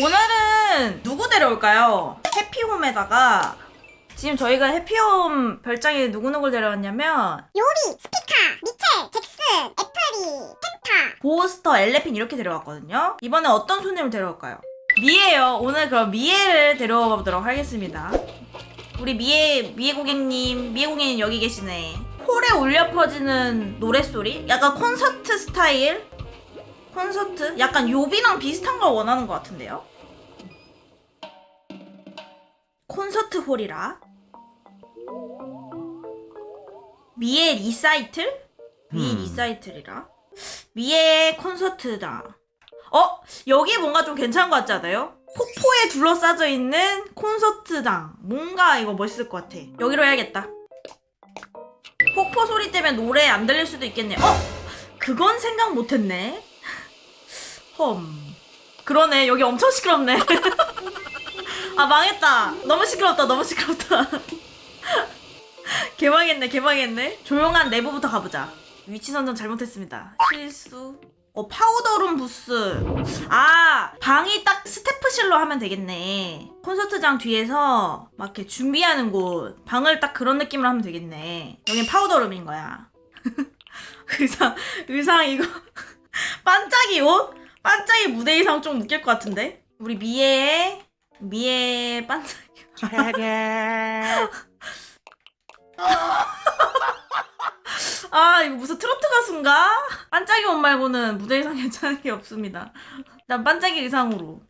오늘은 누구 데려올까요? 해피홈에다가 지금 저희가 해피홈 별장에 누구누구를 데려왔냐면 요리, 스피카, 미첼, 잭슨, 애플이, 펜타. 보스터, 엘레핀 이렇게 데려왔거든요. 이번에 어떤 손님을 데려올까요? 미에요. 오늘 그럼 미에를 데려와 보도록 하겠습니다. 우리 미에 미에 고객님, 미에 고객님 여기 계시네. 홀에 울려 퍼지는 노랫소리? 약간 콘서트 스타일? 콘서트? 약간 요비랑 비슷한 걸 원하는 것 같은데요? 콘서트 홀이라. 미에 리사이틀? 미에 음. 리사이틀이라. 미의 콘서트다. 어? 여기 뭔가 좀 괜찮은 것 같지 않아요? 폭포에 둘러싸져 있는 콘서트당. 뭔가 이거 멋있을 것 같아. 여기로 해야겠다. 폭포 소리 때문에 노래 안 들릴 수도 있겠네. 어? 그건 생각 못했네. 험. 그러네. 여기 엄청 시끄럽네. 아, 망했다. 너무 시끄럽다. 너무 시끄럽다. 개망했네. 개망했네. 조용한 내부부터 가보자. 위치 선정 잘못했습니다. 실수. 어, 파우더룸 부스. 아, 방이 딱 스태프실로 하면 되겠네. 콘서트장 뒤에서 막 이렇게 준비하는 곳. 방을 딱 그런 느낌으로 하면 되겠네. 여긴 파우더룸인 거야. 의상, 의상 이거. 반짝이 옷? 반짝이 무대 의상 좀 웃길 것 같은데? 우리 미애의, 미애의 반짝이. 아 이거 무슨 트로트 가수인가? 반짝이 옷 말고는 무대 의상 괜찮은 게 없습니다. 난 반짝이 의상으로.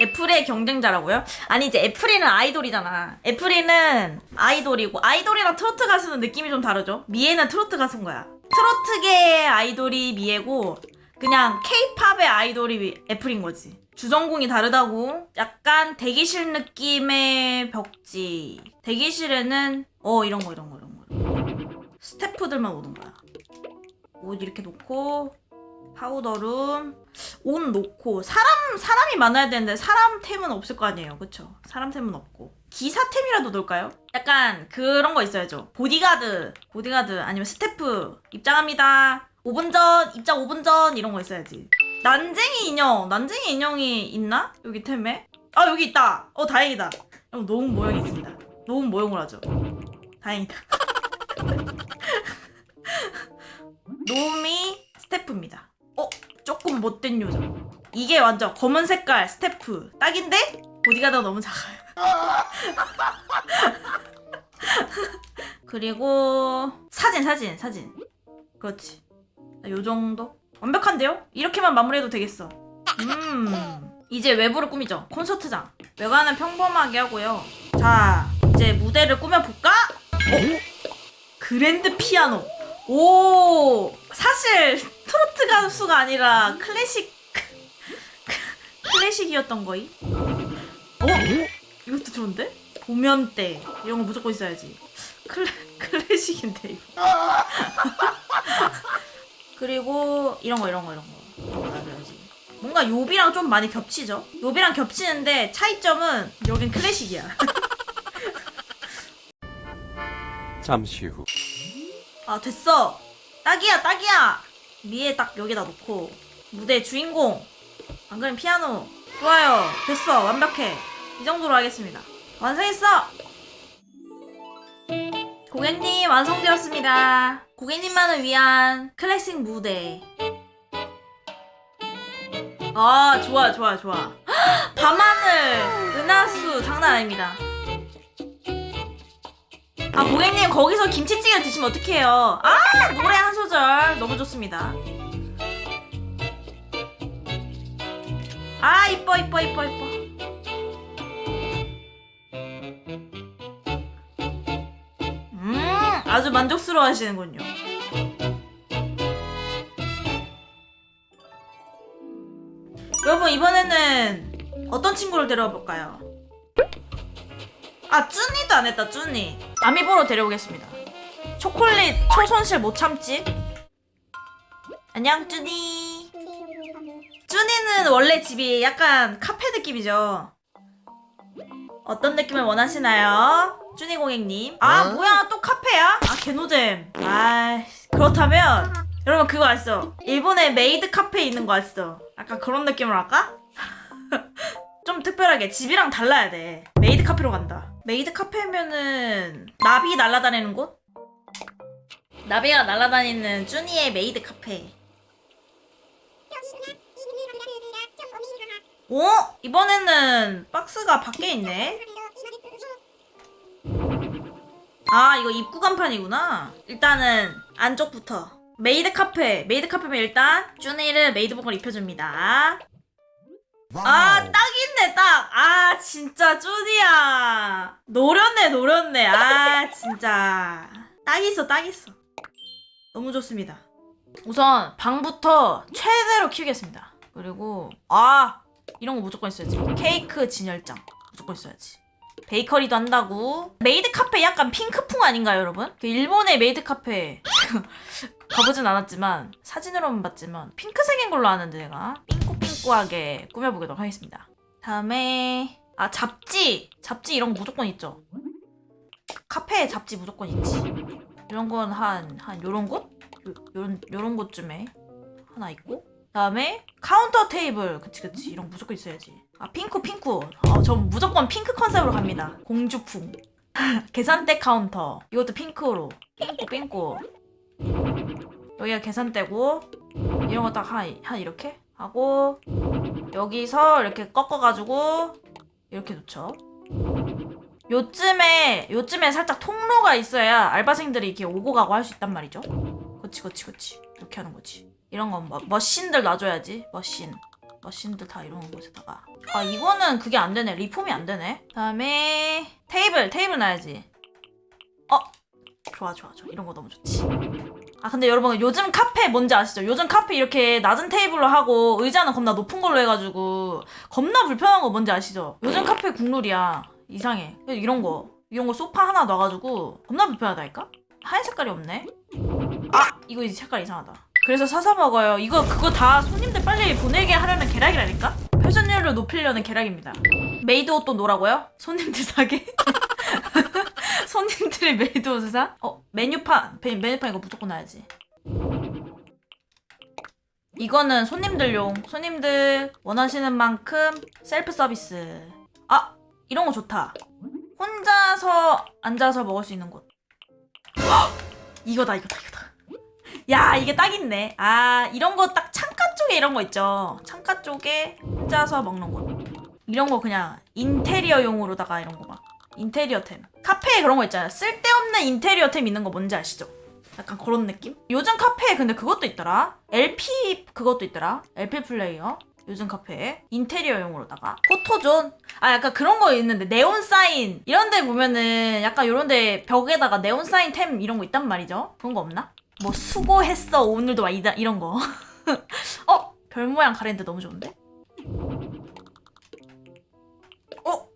애플의 경쟁자라고요? 아니 이제 애플이는 아이돌이잖아. 애플이는 아이돌이고 아이돌이랑 트로트 가수는 느낌이 좀 다르죠. 미애는 트로트 가수인 거야. 트로트계의 아이돌이 미애고 그냥 케이팝의 아이돌이 미- 애플인 거지. 주전공이 다르다고. 약간 대기실 느낌의 벽지. 대기실에는 어 이런 거 이런 거 이런 거. 스태프들만 오는 거야. 옷 이렇게 놓고 파우더룸 옷 놓고 사람 사람이 많아야 되는데 사람 템은 없을 거 아니에요, 그쵸? 사람 템은 없고 기사 템이라도 놓을까요? 약간 그런 거 있어야죠. 보디가드, 보디가드 아니면 스태프 입장합니다. 5분 전 입장 5분 전 이런 거 있어야지. 난쟁이 인형, 난쟁이 인형이 있나? 여기 템에? 아 여기 있다. 어 다행이다. 그럼 노은 모형이 있습니다. 노은 모형을 하죠. 다행이다. 노미 스태프입니다. 어? 조금 못된 요정. 이게 완전 검은 색깔 스태프. 딱인데? 보디가드가 너무 작아요. 그리고 사진 사진 사진. 그렇지. 요 정도? 완벽한데요? 이렇게만 마무리해도 되겠어. 음. 이제 외부를 꾸미죠. 콘서트장. 외관은 평범하게 하고요. 자, 이제 무대를 꾸며볼까? 어? 그랜드 피아노. 오, 사실 트로트 가수가 아니라 클래식 클래식이었던 거이. 어? 이것도 좋은데? 보면대 이런 거 무조건 있어야지. 클래 클래식인데 이거. 그리고 이런 거 이런 거 이런 거. 뭔가 요비랑 좀 많이 겹치죠? 요비랑 겹치는데 차이점은 여긴 클래식이야. 잠시 후. 아 됐어. 딱이야 딱이야. 미에 딱 여기다 놓고. 무대 주인공. 안 그러면 피아노. 좋아요. 됐어. 완벽해. 이 정도로 하겠습니다. 완성했어. 고객님 완성되었습니다 고객님만을 위한 클래식 무대. 아 좋아 좋아 좋아. 헉, 밤하늘 은하수 장난 아닙니다. 아 고객님 거기서 김치찌개 드시면 어떡해요? 아 노래 한 소절. 너무 좋습니다. 아 이뻐 이뻐 이뻐 이뻐 아주 만족스러워 하시는군요. 여러분 이번에는 어떤 친구를 데려와 볼까요? 아 쭈니도 안 했다 쭈니. 아미보로 데려오겠습니다. 초콜릿 초손실 못 참지? 안녕 쭈니. 쭈니는 원래 집이 약간 카페 느낌이죠 어떤 느낌을 원하시나요? 쭈니 고객님 아 어? 뭐야 또 카페야? 아 개노잼 아 그렇다면 여러분 그거 아시죠? 일본에 메이드 카페 있는 거 아시죠? 약간 그런 느낌으로 할까? 좀 특별하게 집이랑 달라야 돼. 메이드 카페로 간다. 메이드 카페면은 나비 날아다니는 곳? 나비가 날아다니는 쭈니의 메이드 카페. 오? 이번에는 박스가 밖에 있네. 아 이거 입구 간판이구나. 일단은 안쪽부터 메이드 카페. 메이드 카페면 일단 쭈니를 메이드복을 입혀줍니다. 아, 딱 있네, 딱. 아, 진짜 쭈니야. 노렸네, 노렸네. 아, 진짜. 딱 있어, 딱 있어. 너무 좋습니다. 우선 방부터 최대로 키우겠습니다. 그리고 아, 이런 거 무조건 있어야지. 케이크 진열장 무조건 있어야지. 베이커리도 한다고. 메이드 카페 약간 핑크풍 아닌가요, 여러분? 그 일본의 메이드 카페 가보진 않았지만 사진으로만 봤지만 핑크색인 걸로 아는데 내가 삥꾸삥꾸하게 꾸며보도록 하겠습니다. 다음에 아 잡지 잡지 이런 거 무조건 있죠. 카페에 잡지 무조건 있지. 이런 건 한 한 요런 곳? 요, 요런 요런 곳쯤에 하나 있고. 다음에 카운터 테이블 그치 그치 이런 거 무조건 있어야지. 아 핑크 핑크. 어 전 무조건 핑크 컨셉으로 갑니다. 공주풍. 계산대 카운터 이것도 핑크로 삥꾸 삥꾸. 여기가 계산대고 이런 거 딱한 한 이렇게 하고 여기서 이렇게 꺾어가지고 이렇게 놓죠. 요쯤에 요쯤에 살짝 통로가 있어야 알바생들이 이렇게 오고 가고 할 수 있단 말이죠. 그치 그치 그치 이렇게 하는 거지. 이런 건 뭐, 머신들 놔줘야지 머신. 머신들 다 이런 곳에다가 아 이거는 그게 안 되네 리폼이 안 되네. 다음에 테이블 테이블 놔야지. 어 좋아 좋아 좋아 이런 거 너무 좋지. 아 근데 여러분 요즘 카페 뭔지 아시죠? 요즘 카페 이렇게 낮은 테이블로 하고 의자는 겁나 높은 걸로 해가지고 겁나 불편한 거 뭔지 아시죠? 요즘 카페 국룰이야 이상해 이런 거 이런 거 소파 하나 놔가지고 겁나 불편하다니까? 하얀 색깔이 없네 아 이거 이제 색깔 이상하다 그래서 사서 먹어요 이거 그거 다 손님들 빨리 보내게 하려는 계략이라니까? 회전율을 높이려는 계략입니다 메이드 옷도 노라고요? 손님들 사게? 손님들이 메이드 옷을 사? 어 메뉴판 메- 메뉴판 이거 무조건 놔야지 이거는 손님들용 손님들 원하시는 만큼 셀프 서비스 아 이런 거 좋다 혼자서 앉아서 먹을 수 있는 곳 헉! 이거다 이거다 이거다 야 이게 딱 있네. 아 이런 거 딱 창가 쪽에 이런 거 있죠. 창가 쪽에 혼자서 먹는 곳 이런 거 그냥 인테리어용으로다가 이런 거 막. 인테리어템. 카페에 그런 거 있잖아요. 쓸데없는 인테리어템 있는 거 뭔지 아시죠? 약간 그런 느낌? 요즘 카페에 근데 그것도 있더라. LP 그것도 있더라. LP 플레이어. 요즘 카페에. 인테리어용으로다가. 포토존. 아 약간 그런 거 있는데 네온 사인. 이런 데 보면은 약간 요런 데 벽에다가 네온 사인 템 이런 거 있단 말이죠. 그런 거 없나? 뭐 수고했어 오늘도 막 이다, 이런 거 어? 별 모양 가랜드 너무 좋은데? 어?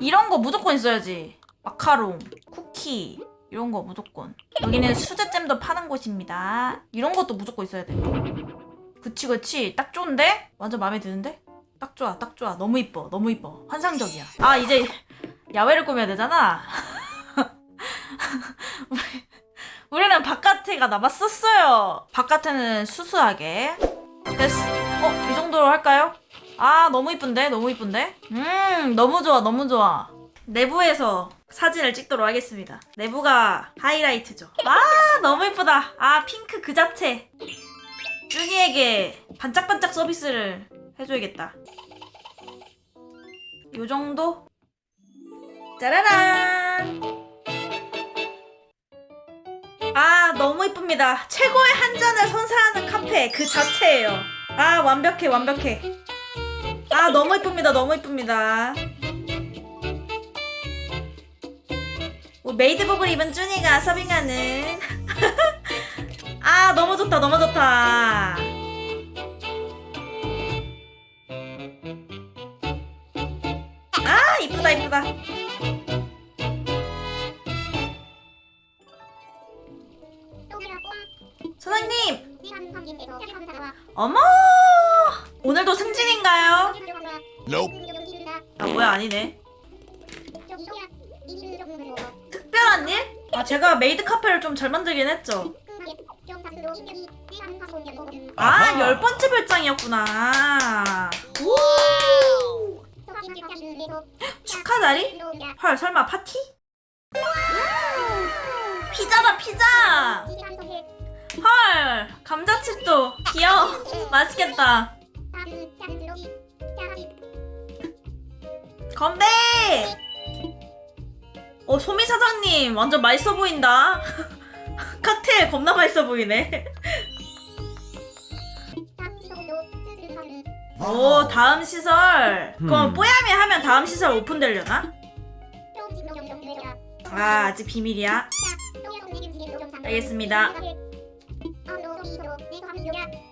이런 거 무조건 있어야지. 마카롱, 쿠키 이런 거 무조건. 여기는 수제잼도 파는 곳입니다. 이런 것도 무조건 있어야 돼. 그치 그치 딱 좋은데? 완전 마음에 드는데? 딱 좋아 딱 좋아 너무 이뻐 너무 이뻐 환상적이야. 아 이제 야외를 꾸며야 되잖아. 우리, 우리는 바깥에가 남았었어요. 바깥에는 수수하게. 됐어. 어, 이 정도로 할까요? 아, 너무 이쁜데? 너무 이쁜데? 음, 너무 좋아, 너무 좋아. 내부에서 사진을 찍도록 하겠습니다. 내부가 하이라이트죠. 아, 너무 이쁘다. 아, 핑크 그 자체. 쭈니에게 반짝반짝 서비스를 해줘야겠다. 요 정도? 짜라란! 아, 너무 이쁩니다. 최고의 한 잔을 선사하는 카페 그 자체예요. 아, 완벽해, 완벽해. 아, 너무 이쁩니다. 너무 이쁩니다. 뭐 메이드 복을 입은 쭈니가 서빙하는 아, 너무 좋다. 너무 좋다. 어머! 오늘도 승진인가요? 아, 뭐야, 아니네. 특별한 일? 아, 제가 메이드 카페를 좀 잘 만들긴 했죠. 아, 열 번째 별장이었구나. 축하 자리? 헐 설마 파티? 피자다 피자! 헐 감자칩도 귀여워. 맛있겠다. 건배! 어 소미 사장님 완전 맛있어 보인다. 칵테일 겁나 맛있어 보이네. 오 다음 시설. 그럼 음. 뽀야미 하면 다음 시설 오픈되려나? 아 아직 비밀이야. 알겠습니다 알겠습니다.